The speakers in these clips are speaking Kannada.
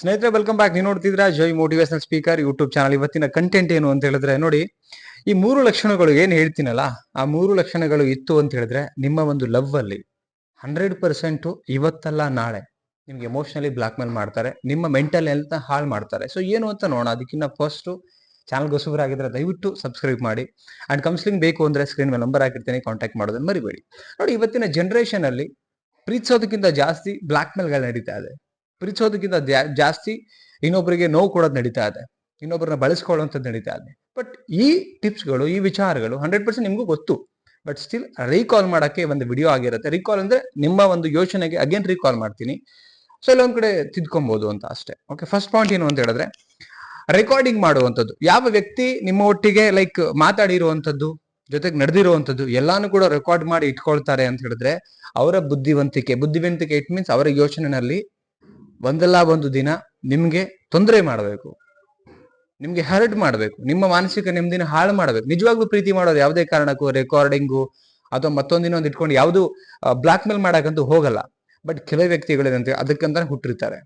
ಸ್ನೇಹಿತರೆ ವೆಲ್ಕಮ್ ಬ್ಯಾಕ್ ನೀವು ನೋಡ್ತಿದ್ರ Jai motivational speaker YouTube channel ಇವತ್ತಿನ ಕಂಟೆಂಟ್ ಏನು ಅಂತ ಹೇಳಿದ್ರೆ, ನೋಡಿ, ಈ ಮೂರು ಲಕ್ಷಣಗಳು ಏನ್ ಹೇಳ್ತೀನಲ್ಲ, ಆ ಮೂರು ಲಕ್ಷಣಗಳು ಇತ್ತು ಅಂತ ಹೇಳಿದ್ರೆ, ನಿಮ್ಮ ಒಂದು ಲವ್ ಅಲ್ಲಿ ಹಂಡ್ರೆಡ್ ಪರ್ಸೆಂಟ್ ಇವತ್ತಲ್ಲ, ನಾಳೆ ನಿಮ್ಗೆ ಎಮೋಷನಲಿ ಬ್ಲಾಕ್ ಮೇಲ್ ಮಾಡ್ತಾರೆ. ನಿಮ್ಮ ಮೆಂಟಲ್ ಹೆಲ್ತ್ ಹಾಳು ಮಾಡ್ತಾರೆ. ಸೊ ಏನು ಅಂತ ನೋಡೋಣ. ಅದಕ್ಕಿಂತ ಫಸ್ಟ್ ಚಾನಲ್ ಆಗಿದ್ರೆ ದಯವಿಟ್ಟು ಸಬ್ಸ್ಕ್ರೈಬ್ ಮಾಡಿ. ಅಂಡ್ ಕೌನ್ಸಿಲಿಂಗ್ ಬೇಕು ಅಂದ್ರೆ ಸ್ಕ್ರೀನ್ ಮೇಲೆ ನಂಬರ್ ಹಾಕಿರ್ತೀನಿ. ಕಾಂಟ್ಯಾಕ್ಟ್ ಮಾಡೋದನ್ನ ಮರಿಬೇಡಿ. ನೋಡಿ, ಇವತ್ತಿನ ಜನರೇಷನ್ ಅಲ್ಲಿ ಪ್ರೀತಿಸೋದಕ್ಕಿಂತ ಜಾಸ್ತಿ ಬ್ಲಾಕ್ ಮೇಲ್ಗಳು ನಡೀತಾ ಇದೆ. ಪ್ರೀತಿಸೋದಕ್ಕಿಂತ ಜಾಸ್ತಿ ಇನ್ನೊಬ್ಬರಿಗೆ ನೋವು ಕೊಡೋದು ನಡೀತಾ ಇದೆ. ಇನ್ನೊಬ್ಬರನ್ನ ಬಳಸ್ಕೊಳ್ಳೋಂಥದ್ದು ನಡೀತಾ ಇದೆ. ಬಟ್ ಈ ಟಿಪ್ಸ್ಗಳು, ಈ ವಿಚಾರಗಳು ಹಂಡ್ರೆಡ್ ಪರ್ಸೆಂಟ್ ನಿಮಗೂ ಗೊತ್ತು. ಬಟ್ ಸ್ಟಿಲ್ ರೀಕಾಲ್ ಮಾಡೋಕ್ಕೆ ಒಂದು ವಿಡಿಯೋ ಆಗಿರುತ್ತೆ. ರೀಕಾಲ್ ಅಂದ್ರೆ ನಿಮ್ಮ ಒಂದು ಯೋಚನೆಗೆ ಅಗೇನ್ ರೀಕಾಲ್ ಮಾಡ್ತೀನಿ. ಸೊ, ಇಲ್ಲೊಂದ್ ಕಡೆ ತಿದ್ಕೊಬಹುದು ಅಂತ ಅಷ್ಟೇ. ಓಕೆ ಫಸ್ಟ್ ಪಾಯಿಂಟ್ ಏನು ಅಂತ ಹೇಳಿದ್ರೆ ರೆಕಾರ್ಡಿಂಗ್ ಮಾಡುವಂಥದ್ದು. ಯಾವ ವ್ಯಕ್ತಿ ನಿಮ್ಮ ಒಟ್ಟಿಗೆ ಲೈಕ್ ಮಾತಾಡಿರುವಂಥದ್ದು, ಜೊತೆಗೆ ನಡೆದಿರುವಂಥದ್ದು, ಎಲ್ಲಾನು ಕೂಡ ರೆಕಾರ್ಡ್ ಮಾಡಿ ಇಟ್ಕೊಳ್ತಾರೆ ಅಂತ ಹೇಳಿದ್ರೆ, ಅವರ ಬುದ್ಧಿವಂತಿಕೆ ಬುದ್ಧಿವಂತಿಕೆ ಇಟ್ ಮೀನ್ಸ್ ಅವರ ಯೋಚನೆನಲ್ಲಿ ಒಂದಲ್ಲ ಒಂದು ದಿನ ನಿಮ್ಗೆ ತೊಂದರೆ ಮಾಡಬೇಕು. ನಿಮ್ಗೆ ಹರ್ಟ್ ಮಾಡಬೇಕು. ನಿಮ್ಮ ಮಾನಸಿಕ ನೆಮ್ಮದಿನ ಹಾಳು ಮಾಡಬೇಕು. ನಿಜವಾಗ್ಲೂ ಪ್ರೀತಿ ಮಾಡೋದು ಯಾವುದೇ ಕಾರಣಕ್ಕೂ ರೆಕಾರ್ಡಿಂಗು ಅಥವಾ ಮತ್ತೊಂದಿನ ಒಂದು ಇಟ್ಕೊಂಡು ಯಾವುದು ಬ್ಲಾಕ್ ಮೇಲ್ ಮಾಡಕ್ಕಂತೂ ಹೋಗಲ್ಲ. ಬಟ್ ಕೆಲವು ವ್ಯಕ್ತಿಗಳು ಏನಂತ, ಅದಕ್ಕಂತಾನೆ ಹುಟ್ಟಿರ್ತಾರೆ.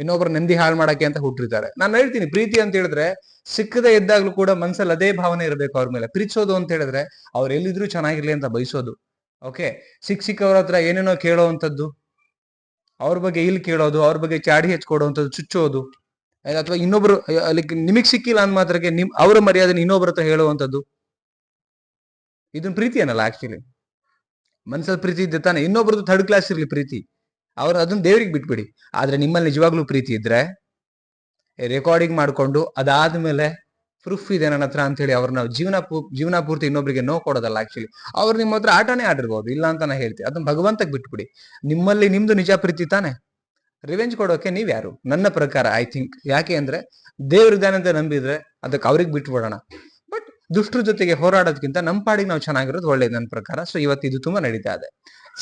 ಇನ್ನೊಬ್ಬರು ನೆಮ್ಮದಿ ಹಾಳು ಮಾಡಕ್ಕೆ ಅಂತ ಹುಟ್ಟಿರ್ತಾರೆ. ನಾನು ಹೇಳ್ತೀನಿ, ಪ್ರೀತಿ ಅಂತ ಹೇಳಿದ್ರೆ ಸಿಕ್ಕದೇ ಇದ್ದಾಗ್ಲೂ ಕೂಡ ಮನ್ಸಲ್ಲಿ ಅದೇ ಭಾವನೆ ಇರಬೇಕು ಅವ್ರ ಮೇಲೆ. ಪ್ರೀತಿಸೋದು ಅಂತ ಹೇಳಿದ್ರೆ ಅವ್ರು ಎಲ್ಲಿದ್ರು ಚೆನ್ನಾಗಿರ್ಲಿ ಅಂತ ಬಯಸೋದು. ಓಕೆ ಸಿಕ್ ಸಿಕ್ಕವ್ರ ಹತ್ರ ಏನೇನೋ ಕೇಳೋವಂಥದ್ದು ಅವ್ರ ಬಗ್ಗೆ ಇಲ್ಲಿ ಕೇಳೋದು, ಅವ್ರ ಬಗ್ಗೆ ಚಾಡಿ ಹೆಚ್ಕೊಡುವಂಥದ್ದು ಚುಚ್ಚೋದು ಅಥವಾ ಇನ್ನೊಬ್ರು ಲೈಕ್ ನಿಮಗ್ ಸಿಕ್ಕಿಲ್ಲ ಅಂದ ಮಾತ್ರಕ್ಕೆ ನಿಮ್, ಅವರ ಮರ್ಯಾದೆ ಇನ್ನೊಬ್ಬರ ಹತ್ರ ಹೇಳುವಂಥದ್ದು. ಇದನ್ನ ಪ್ರೀತಿ ಅನ್ನಲ್ಲ ಆಕ್ಚುಲಿ ಮನ್ಸಲ್ಲಿ ಪ್ರೀತಿ ಇದ್ದ ತಾನೆ. ಇನ್ನೊಬ್ರದ್ದು ಥರ್ಡ್ ಕ್ಲಾಸ್ ಇರ್ಲಿ ಪ್ರೀತಿ. ಅವ್ರು ಅದನ್ನ ದೇವ್ರಿಗೆ ಬಿಟ್ಬಿಡಿ. ಆದ್ರೆ ನಿಮ್ಮಲ್ಲಿ ನಿಜವಾಗ್ಲೂ ಪ್ರೀತಿ ಇದ್ರೆ ರೆಕಾರ್ಡಿಂಗ್ ಮಾಡ್ಕೊಂಡು ಅದಾದ್ಮೇಲೆ ಪ್ರೂಫ್ ಇದೆ ನನ್ನ ಹತ್ರ ಅಂತ ಹೇಳಿ ಅವ್ರನ್ನ ಜೀವನ ಜೀವನ ಪೂರ್ತಿ ಇನ್ನೊಬ್ಬರಿಗೆ ನೋ ಕೊಡೋದಲ್ಲ ಆಕ್ಚುಲಿ ಅವ್ರು ನಿಮ್ಮ ಹತ್ರ ಆಟನೇ ಆಡಿರ್ಬೋದು, ಇಲ್ಲ ಅಂತ ನಾ ಹೇಳ್ತೀನಿ ಅದನ್ನ ಭಗವಂತಕ್ಕೆ ಬಿಟ್ಬಿಡಿ. ನಿಮ್ಮಲ್ಲಿ ನಿಮ್ದು ನಿಜ ಪ್ರೀತಿ ತಾನೆ. ರಿವೆಂಜ್ ಕೊಡೋಕೆ ನೀವ್ ಯಾರು? ನನ್ನ ಪ್ರಕಾರ ಐ ಥಿಂಕ್ ಯಾಕೆ ಅಂದ್ರೆ ಅಂತ ನಂಬಿದ್ರೆ ಅದಕ್ಕೆ ಅವ್ರಿಗೆ ಬಿಟ್ಬಿಡೋಣ. ಬಟ್ ದುಷ್ಟ್ರ ಜೊತೆಗೆ ಹೋರಾಡೋದಕ್ಕಿಂತ ನಮ್ಮ ಪಾಡಿಗೆ ನಾವು ಚೆನ್ನಾಗಿರೋದು ಒಳ್ಳೇದು ನನ್ನ ಪ್ರಕಾರ. ಸೊ ಇವತ್ತು ಇದು ತುಂಬಾ ನಡೀತಾ ಇದೆ.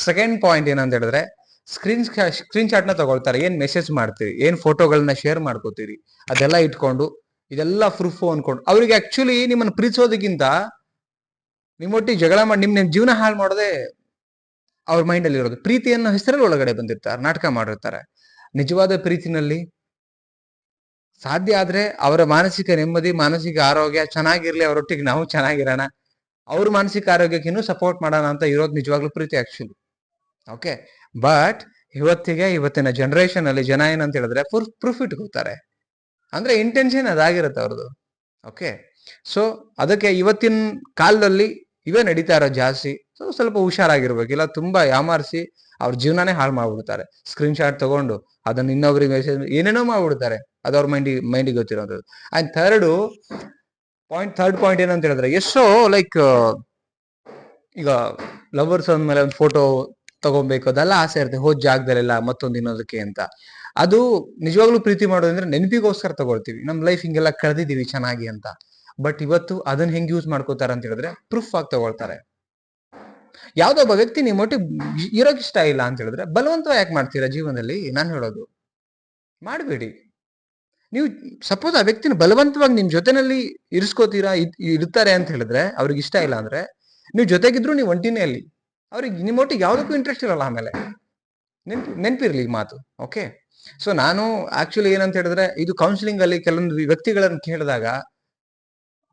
ಸೆಕೆಂಡ್ ಪಾಯಿಂಟ್ ಏನಂತ ಹೇಳಿದ್ರೆ ಸ್ಕ್ರೀನ್ ಸ್ಕ್ರೀನ್ ಶಾಟ್ನ ತಗೊಳ್ತಾರೆ. ಏನ್ ಮೆಸೇಜ್ ಮಾಡ್ತೀರಿ? ಏನ್ ಫೋಟೋಗಳನ್ನ ಶೇರ್ ಮಾಡ್ಕೋತೀರಿ? ಅದೆಲ್ಲ ಇಟ್ಕೊಂಡು ಇದೆಲ್ಲ ಪ್ರೂಫ್ ಅನ್ಕೊಂಡು, ಅವ್ರಿಗೆ ಆಕ್ಚುಲಿ ನಿಮ್ಮನ್ನ ಪ್ರೀತಿಸೋದಕ್ಕಿಂತ ನಿಮ್ಮೊಟ್ಟಿಗೆ ಜಗಳ ಮಾಡಿ, ನಿಮ್ ನಿಮ್ ಜೀವನ ಹಾಳು ಮಾಡೋದೇ ಅವ್ರ ಮೈಂಡ್ ಅಲ್ಲಿ ಇರೋದು. ಪ್ರೀತಿಯನ್ನು ಹೆಸರಲ್ಲಿ ಒಳಗಡೆ ಬಂದಿರ್ತಾರೆ, ನಾಟಕ ಮಾಡಿರ್ತಾರೆ. ನಿಜವಾದ ಪ್ರೀತಿನಲ್ಲಿ ಸಾಧ್ಯ ಆದ್ರೆ ಅವರ ಮಾನಸಿಕ ನೆಮ್ಮದಿ, ಮಾನಸಿಕ ಆರೋಗ್ಯ ಚೆನ್ನಾಗಿರ್ಲಿ, ಅವರೊಟ್ಟಿಗೆ ನಾವು ಚೆನ್ನಾಗಿರೋಣ. ಅವ್ರ ಮಾನಸಿಕ ಆರೋಗ್ಯಕ್ಕೆ ಇನ್ನೂ ಸಪೋರ್ಟ್ ಮಾಡೋಣ ಅಂತ ಇರೋದು ನಿಜವಾಗ್ಲೂ ಪ್ರೀತಿ ಆಕ್ಚುಲಿ ಓಕೆ ಬಟ್ ಇವತ್ತಿಗೆ, ಇವತ್ತಿನ ಜನರೇಷನ್ ಅಲ್ಲಿ ಜನ ಏನಂತ ಹೇಳಿದ್ರೆ ಪ್ರೂಫ್ ಇಟ್ಕೋತಾರೆ ಅಂದ್ರೆ ಇಂಟೆನ್ಷನ್ ಅದಾಗಿರುತ್ತೆ ಅವ್ರದ್ದು ಓಕೆ ಸೊ ಅದಕ್ಕೆ ಇವತ್ತಿನ ಕಾಲದಲ್ಲಿ ಇವೇ ನಡೀತಾ ಇರೋ ಜಾಸ್ತಿ. ಸೊ ಸ್ವಲ್ಪ ಹುಷಾರಾಗಿರ್ಬೇಕು. ಇಲ್ಲ, ತುಂಬಾ ಯಾಮಾರಿಸಿ ಅವ್ರ ಜೀವನನೇ ಹಾಳು ಮಾಡ್ಬಿಡ್ತಾರೆ. ಸ್ಕ್ರೀನ್ ಶಾಟ್ ತಗೊಂಡು ಅದನ್ನ ಇನ್ನೊಬ್ರಿಗೆ ಮೆಸೇಜ್ ಏನೇನೋ ಮಾಡ್ಬಿಡ್ತಾರೆ. ಅದು ಅವ್ರ ಮೈಂಡ್ ಮೈಂಡಿಗೆ ಗೊತ್ತಿರೋದು and third point third point ಏನಂತ ಹೇಳಿದ್ರೆ, ಎಷ್ಟೋ ಲೈಕ್ ಈಗ ಲವರ್ಸ್ ಅಂದ್ಮೇಲೆ ಒಂದು ಫೋಟೋ ತಗೊಬೇಕು ಅದೆಲ್ಲ ಆಸೆ ಇರುತ್ತೆ. ಹೋದ್ ಜಾಗದಲ್ಲೆಲ್ಲ ಮತ್ತೊಂದು ಇನ್ನೊಂದಕ್ಕೆ ಅಂತ. ಅದು ನಿಜವಾಗ್ಲೂ ಪ್ರೀತಿ ಮಾಡೋದಂದ್ರೆ ನೆನಪಿಗೋಸ್ಕರ ತಗೊಳ್ತೀವಿ. ನಮ್ ಲೈಫ್ ಹಿಂಗೆಲ್ಲ ಕಳೆದಿದ್ದೀವಿ ಚೆನ್ನಾಗಿ ಅಂತ. ಬಟ್ ಇವತ್ತು ಅದನ್ನ ಹೆಂಗ್ ಯೂಸ್ ಮಾಡ್ಕೋತಾರೆ ಅಂತ ಹೇಳಿದ್ರೆ ಪ್ರೂಫ್ ಆಗಿ ತಗೊಳ್ತಾರೆ. ಯಾವ್ದೊಬ್ಬ ವ್ಯಕ್ತಿ ನಿಮ್ಮ ಒಟ್ಟಿಗೆ ಇರೋಕ್ ಇಷ್ಟ ಇಲ್ಲ ಅಂತ ಹೇಳಿದ್ರೆ ಬಲವಂತ ಯಾಕೆ ಮಾಡ್ತೀರಾ ಜೀವನದಲ್ಲಿ? ನಾನು ಹೇಳೋದು. ಮಾಡಬೇಡಿ. ನೀವು ಸಪೋಸ್ ಆ ವ್ಯಕ್ತಿನ ಬಲವಂತವಾಗಿ ನಿಮ್ ಜೊತೆನಲ್ಲಿ ಇರಿಸ್ಕೋತೀರಾ ಇರ್ತಾರೆ ಅಂತ ಹೇಳಿದ್ರೆ ಅವ್ರಿಗೆ ಇಷ್ಟ ಇಲ್ಲ ಅಂದ್ರೆ, ನೀವು ಜೊತೆಗಿದ್ರು ನೀವು ಒಂಟಿನೇ ಅಲ್ಲಿ. ಅವ್ರಿಗೆ ನಿಮ್ಮೊಟ್ಟಿಗೆ ಯಾವುದಕ್ಕೂ ಇಂಟ್ರೆಸ್ಟ್ ಇರಲ್ಲ ಆಮೇಲೆ. ನೆನ್ಪಿ, ನೆನ್ಪಿರ್ಲಿ ಈ ಮಾತು ಓಕೆ ಸೊ ನಾನು ಆಕ್ಚುಲಿ ಏನಂತ ಹೇಳಿದ್ರೆ, ಇದು ಕೌನ್ಸಿಲಿಂಗ್ ಅಲ್ಲಿ ಕೆಲವೊಂದು ವ್ಯಕ್ತಿಗಳನ್ನು ಕೇಳಿದಾಗ,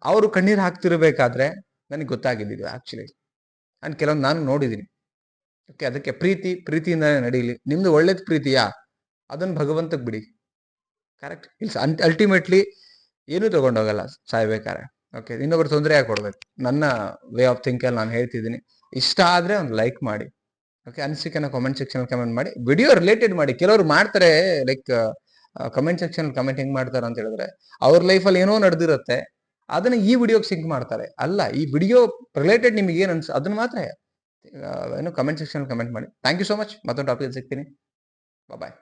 ಅವರು ಕಣ್ಣೀರು ಹಾಕ್ತಿರ್ಬೇಕಾದ್ರೆ ನನಗೆ ಗೊತ್ತಾಗಿದ್ದು ಆಕ್ಚುಲಿ ನಾನು ಕೆಲವೊಂದು ನಾನು ನೋಡಿದ್ದೀನಿ. ಓಕೆ ಅದಕ್ಕೆ ಪ್ರೀತಿ ಪ್ರೀತಿಯಿಂದ ನಡೀಲಿ. ನಿಮ್ದು ಒಳ್ಳೇದು ಪ್ರೀತಿಯಾ? ಅದನ್ನು ಭಗವಂತಕ್ಕೆ ಬಿಡಿ. ಕರೆಕ್ಟ್ ಇಲ್ಸ್ ಅನ್ ಅಲ್ಟಿಮೇಟ್ಲಿ ಏನೂ ತಗೊಂಡೋಗಲ್ಲ ಸಾಯ್ಬೇಕಾರೆ ಓಕೆ ಇನ್ನೊಬ್ರು ತೊಂದರೆ ಕೊಡ್ಬೇಕು ನನ್ನ ವೇ ಆಫ್ ಥಿಂಕಲ್ಲಿ ನಾನು ಹೇಳ್ತಿದ್ದೀನಿ. ಇಷ್ಟ ಆದರೆ ಒಂದು ಲೈಕ್ ಮಾಡಿ. ಓಕೆ ಅನಿಸಿಕೆನ ಕಾಮೆಂಟ್ ಸೆಕ್ಷನ್ ಕಮೆಂಟ್ ಮಾಡಿ. ವಿಡಿಯೋ ರಿಲೇಟೆಡ್ ಮಾಡಿ. ಕೆಲವರು ಮಾಡ್ತಾರೆ ಲೈಕ್ ಕಮೆಂಟ್ ಸೆಕ್ಷನ್ ಕಮೆಂಟ್ ಹೆಂಗ್ ಮಾಡ್ತಾರೆ ಅಂತ ಹೇಳಿದ್ರೆ, ಅವ್ರ ಲೈಫಲ್ಲಿ ಏನೋ ನಡೆದಿರುತ್ತೆ, ಅದನ್ನ ಈ ವಿಡಿಯೋಗೆ ಸಿಂಕ್ ಮಾಡ್ತಾರೆ. ಅಲ್ಲ, ಈ ವಿಡಿಯೋ ರಿಲೇಟೆಡ್ ನಿಮಗೆ ಏನು ಅನ್ಸ, ಅದನ್ನ ಮಾತ್ರ ಏನು ಕಮೆಂಟ್ ಸೆಕ್ಷನ್ ಕಮೆಂಟ್ ಮಾಡಿ. ಥ್ಯಾಂಕ್ ಯು ಸೊ ಮಚ್ ಮತ್ತೊಂದು ಟಾಪಿಕ್ ಸಿಗ್ತೀನಿ. ಬಾಯ್